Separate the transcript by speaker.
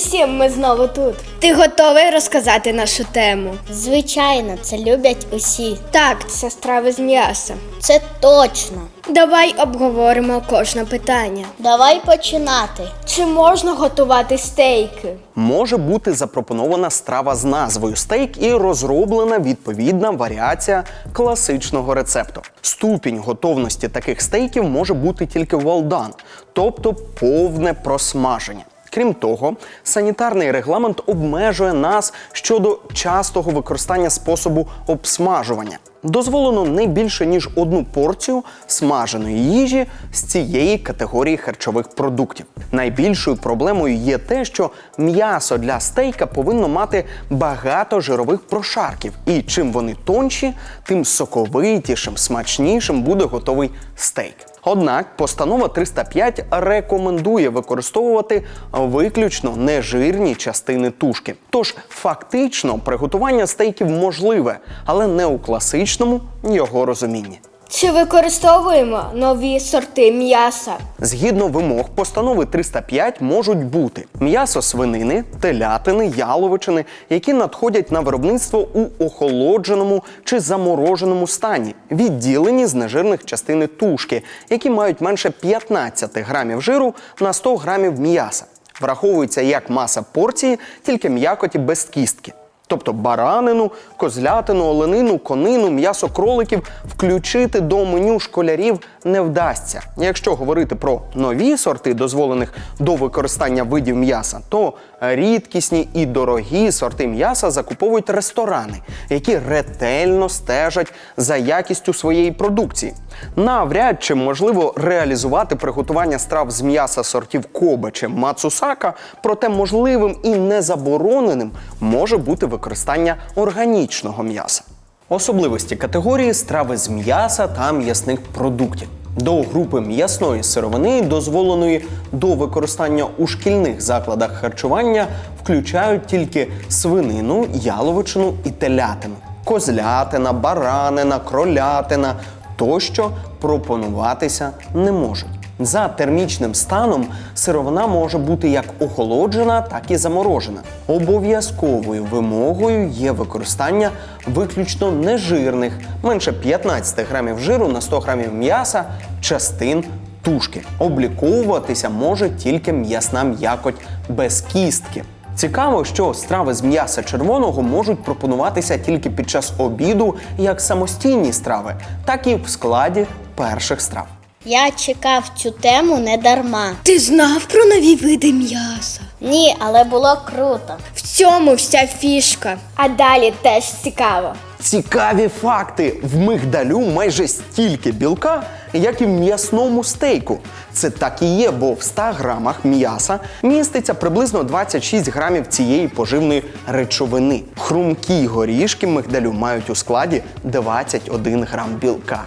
Speaker 1: усім, ми знову тут. Ти готовий розказати нашу тему?
Speaker 2: Звичайно, це люблять усі.
Speaker 1: Так, це страви з м'яса.
Speaker 2: Це точно.
Speaker 1: Давай обговоримо кожне питання.
Speaker 2: Давай починати.
Speaker 1: Чи можна готувати стейки?
Speaker 3: Може бути запропонована страва з назвою стейк і розроблена відповідна варіація класичного рецепту. Ступінь готовності таких стейків може бути тільки well done, тобто повне просмаження. Крім того, санітарний регламент обмежує нас щодо частого використання способу обсмажування. Дозволено не більше ніж одну порцію смаженої їжі з цієї категорії харчових продуктів. Найбільшою проблемою є те, що м'ясо для стейка повинно мати багато жирових прошарків, і чим вони тонші, тим соковитішим, смачнішим буде готовий стейк. Однак постанова 305 рекомендує використовувати виключно нежирні частини тушки. Тож фактично приготування стейків можливе, але не у класичному його розумінні.
Speaker 1: Чи використовуємо нові сорти м'яса?
Speaker 3: Згідно вимог постанови 305 можуть бути м'ясо свинини, телятини, яловичини, які надходять на виробництво у охолодженому чи замороженому стані, відділені з нежирних частини тушки, які мають менше 15 грамів жиру на 100 грамів м'яса. Враховується як маса порції, тільки м'якоті без кістки. Тобто баранину, козлятину, оленину, конину, м'ясо кроликів включити до меню школярів не вдасться. Якщо говорити про нові сорти, дозволених до використання видів м'яса, то рідкісні і дорогі сорти м'яса закуповують ресторани, які ретельно стежать за якістю своєї продукції. Навряд чи можливо реалізувати приготування страв з м'яса сортів Кобе чи Мацусака, проте можливим і незабороненим може бути використання органічного м'яса. Особливості категорії страви з м'яса та м'ясних продуктів. До групи м'ясної сировини, дозволеної до використання у шкільних закладах харчування, включають тільки свинину, яловичину і телятину, козлятина, баранина, кролятина тощо пропонуватися не можуть. За термічним станом сировина може бути як охолоджена, так і заморожена. Обов'язковою вимогою є використання виключно нежирних, менше 15 грамів жиру на 100 грамів м'яса, частин тушки. Обліковуватися може тільки м'ясна м'якоть без кістки. Цікаво, що страви з м'яса червоного можуть пропонуватися тільки під час обіду як самостійні страви, так і в складі перших страв.
Speaker 2: Я чекав цю тему не дарма.
Speaker 1: Ти знав про нові види м'яса?
Speaker 2: Ні, але було круто.
Speaker 1: В цьому вся фішка. А далі теж цікаво.
Speaker 3: Цікаві факти: в мигдалю майже стільки білка, як і в м'ясному стейку. Це так і є, бо в 100 грамах м'яса міститься приблизно 26 грамів цієї поживної речовини. Хрумкі горішки мигдалю мають у складі 21 грам білка.